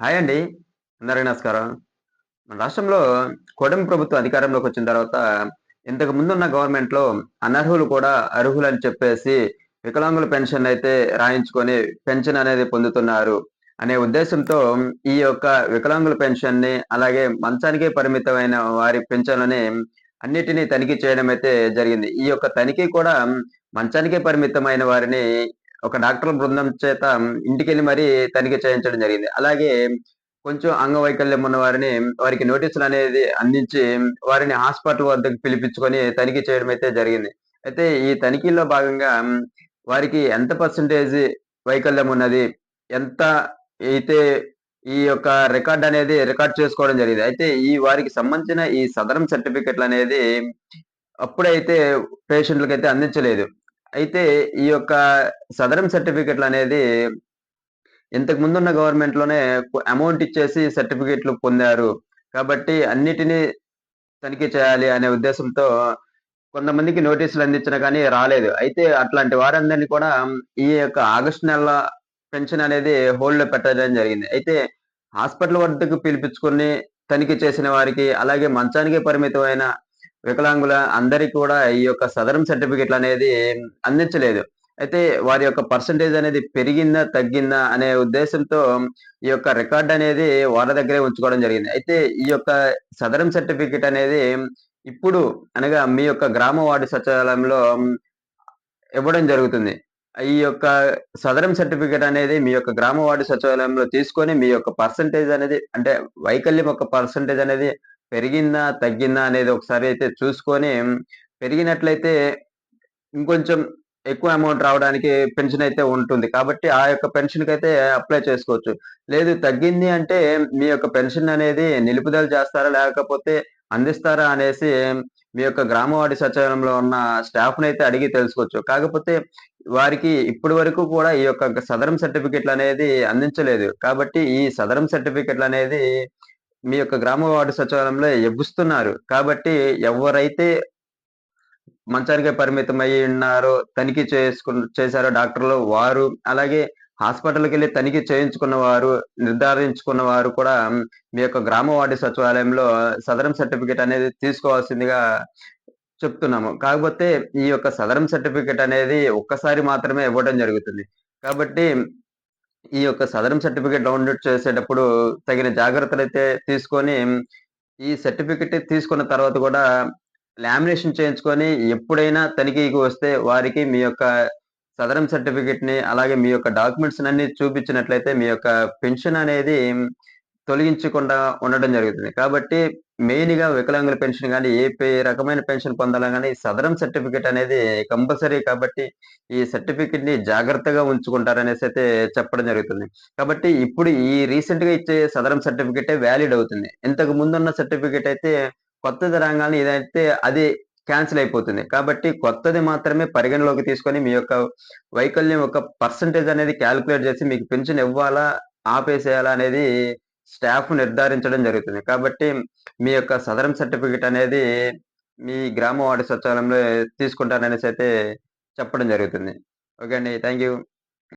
Hi అండి. అందరికీ నమస్కారం. మన రాష్ట్రంలో కూటమి ప్రభుత్వం అధికారంలోకి వచ్చిన తర్వాత ఇంతకు ముందున్న గవర్నమెంట్‌లో అనర్హులు కూడా అర్హులని చెప్పేసి వికలాంగుల పెన్షన్ అయితే రాయించుకొని పెన్షన్ అనేది పొందుతున్నారు. అనే ఉద్దేశంతో ఈ యొక్క వికలాంగుల పెన్షన్‌ని అలాగే మంచానికే పరిమితమైన వారి పెన్షన్లని అన్నిటిని తనిఖీ చేయడం అయితే జరిగింది. ఈ యొక్క తనిఖీ కూడా మంచానికే పరిమితమైన వారిని ఒక డాక్టర్ బృందం చేత ఇంటికెళ్ళి మరీ తనిఖీ చేయించడం జరిగింది. అలాగే కొంచెం అంగవైకల్యం ఉన్న వారిని వారికి నోటీసులనేది అందించి వారిని హాస్పిటల్ వద్దకు పిలిపించుకొని తనిఖీ చేయడం అయితే జరిగింది. అయితే ఈ తనిఖీలో భాగంగా వారికి ఎంత పర్సెంటేజ్ వైకల్యం ఉన్నది? ఎంత అయితే ఈ యొక్క రికార్డ్ అనేది రికార్డ్ చేసుకోవడం జరిగింది. అయితే ఈ వారికి సంబంధించిన ఈ సదరం సర్టిఫికేట్‌లనేది అప్పుడైతే పేషెంట్‌లకైతే అందించలేదు. అయితే ఈ యొక్క సదరం సర్టిఫికేట్‌లనేది ఇంతకు ముందున్న గవర్నమెంట్లోనే అమౌంట్ ఇచ్చేసి సర్టిఫికెట్లు పొందారు. కాబట్టి అన్నిటిని తనిఖీ చేయాలి అనే ఉద్దేశంతో కొంతమందికి నోటీసులు అందించిన కానీ రాలేదు. అయితే అట్లాంటి వారందరిని కూడా ఈ యొక్క ఆగస్టు నెల పెన్షన్ అనేది హోల్డ్ పెట్టడం జరిగింది. అయితే హాస్పిటల్ వద్దకు పిలిపించుకొని తనిఖీ చేసిన వారికి, అలాగే మంచానికే పరిమితమైన వికలాంగుల అందరికి కూడా ఈ యొక్క సదరం సర్టిఫికేట్‌లనేది అందించలేదు. అయితే వారి యొక్క పర్సంటేజ్ అనేది పెరిగిందా? తగ్గిందా? అనే ఉద్దేశంతో ఈ యొక్క రికార్డ్ అనేది వాళ్ళ దగ్గరే ఉంచుకోవడం జరిగింది. అయితే ఈ యొక్క సదరం సర్టిఫికేట్ అనేది ఇప్పుడు అనగా మీ యొక్క గ్రామ వార్డు సచివాలయంలో ఇవ్వడం జరుగుతుంది. ఈ యొక్క సదరం సర్టిఫికేట్ అనేది మీ యొక్క గ్రామ వార్డు సచివాలయంలో తీసుకొని మీ యొక్క పర్సంటేజ్ అనేది అంటే వైకల్యం యొక్క పర్సెంటేజ్ అనేది పెరిగిందా? తగ్గిందా? అనేది ఒకసారి అయితే చూసుకొని పెరిగినట్లయితే ఇంకొంచెం ఎక్కువ అమౌంట్ రావడానికి పెన్షన్ అయితే ఉంటుంది. కాబట్టి ఆ యొక్క పెన్షన్కి అయితే అప్లై చేసుకోవచ్చు. లేదు తగ్గింది అంటే మీ యొక్క పెన్షన్ అనేది నిలుపుదల చేస్తారా? లేకపోతే అందిస్తారా? అనేసి మీ యొక్క గ్రామవాడి సచివాలయంలో ఉన్న స్టాఫ్‌నైతే అడిగి తెలుసుకోవచ్చు. కాకపోతే వారికి ఇప్పటి వరకు కూడా ఈ యొక్క సదరం సర్టిఫికేట్‌లనేది అందించలేదు. కాబట్టి ఈ సదరం సర్టిఫికేట్‌లనేది మీ యొక్క గ్రామ వార్డు సచివాలయంలో ఎగుస్తున్నారు కాబట్టి ఎవరైతే మంచానికే పరిమితమయ్యి ఉన్నారో, తనిఖీ చేసుకు చేశారో డాక్టర్లు వారు, అలాగే హాస్పిటల్‌కెళ్ళి తనిఖీ చేయించుకున్న వారు, నిర్ధారించుకున్న వారు కూడా మీ యొక్క గ్రామ వార్డు సచివాలయంలో సదరం సర్టిఫికేట్ అనేది తీసుకోవాల్సిందిగా చెప్తున్నాము. కాకపోతే ఈ యొక్క సదరం సర్టిఫికేట్ అనేది ఒక్కసారి మాత్రమే ఇవ్వడం జరుగుతుంది. కాబట్టి ఈ యొక్క సదరం సర్టిఫికేట్ డౌన్‌లోడ్ చేసేటప్పుడు తగిన జాగ్రత్తలు అయితే తీసుకొని ఈ సర్టిఫికేట్ తీసుకున్న తర్వాత కూడా లామినేషన్ చేయించుకొని ఎప్పుడైనా తనిఖీకి వస్తే వారికి మీ యొక్క సదరం సర్టిఫికేట్‌ని అలాగే మీ యొక్క డాక్యుమెంట్స్ అన్ని చూపించినట్లయితే మీ యొక్క పెన్షన్ అనేది తొలగించకుండా ఉండడం జరుగుతుంది. కాబట్టి మెయిన్‌గా వికలాంగుల పెన్షన్ కానీ ఏ రకమైన పెన్షన్ పొందాలన్నా కానీ సదరం సర్టిఫికేట్ అనేది కంపల్సరీ కాబట్టి ఈ సర్టిఫికేట్‌ని జాగ్రత్తగా ఉంచుకుంటారనేసి అయితే చెప్పడం జరుగుతుంది. కాబట్టి ఇప్పుడు ఈ రీసెంట్గా ఇచ్చే సదరం సర్టిఫికేటే వ్యాలిడ్ అవుతుంది. ఇంతకు ముందున్న సర్టిఫికేట్ అయితే కొత్తది రాంగానే ఇదైతే అది క్యాన్సిల్ అయిపోతుంది. కాబట్టి కొత్తది మాత్రమే పరిగణలోకి తీసుకొని మీ యొక్క వైకల్యం యొక్క పర్సంటేజ్ అనేది క్యాలిక్యులేట్ చేసి మీకు పెన్షన్ ఇవ్వాలా? ఆపేసేయాలా? అనేది స్టాఫ్ నిర్ధారించడం జరుగుతుంది. కాబట్టి మీ యొక్క సదరం సర్టిఫికేట్ అనేది మీ గ్రామ వార్డు సచివాలయంలో తీసుకుంటారనేసి అయితే చెప్పడం జరుగుతుంది. ఓకే అండి. Thank you.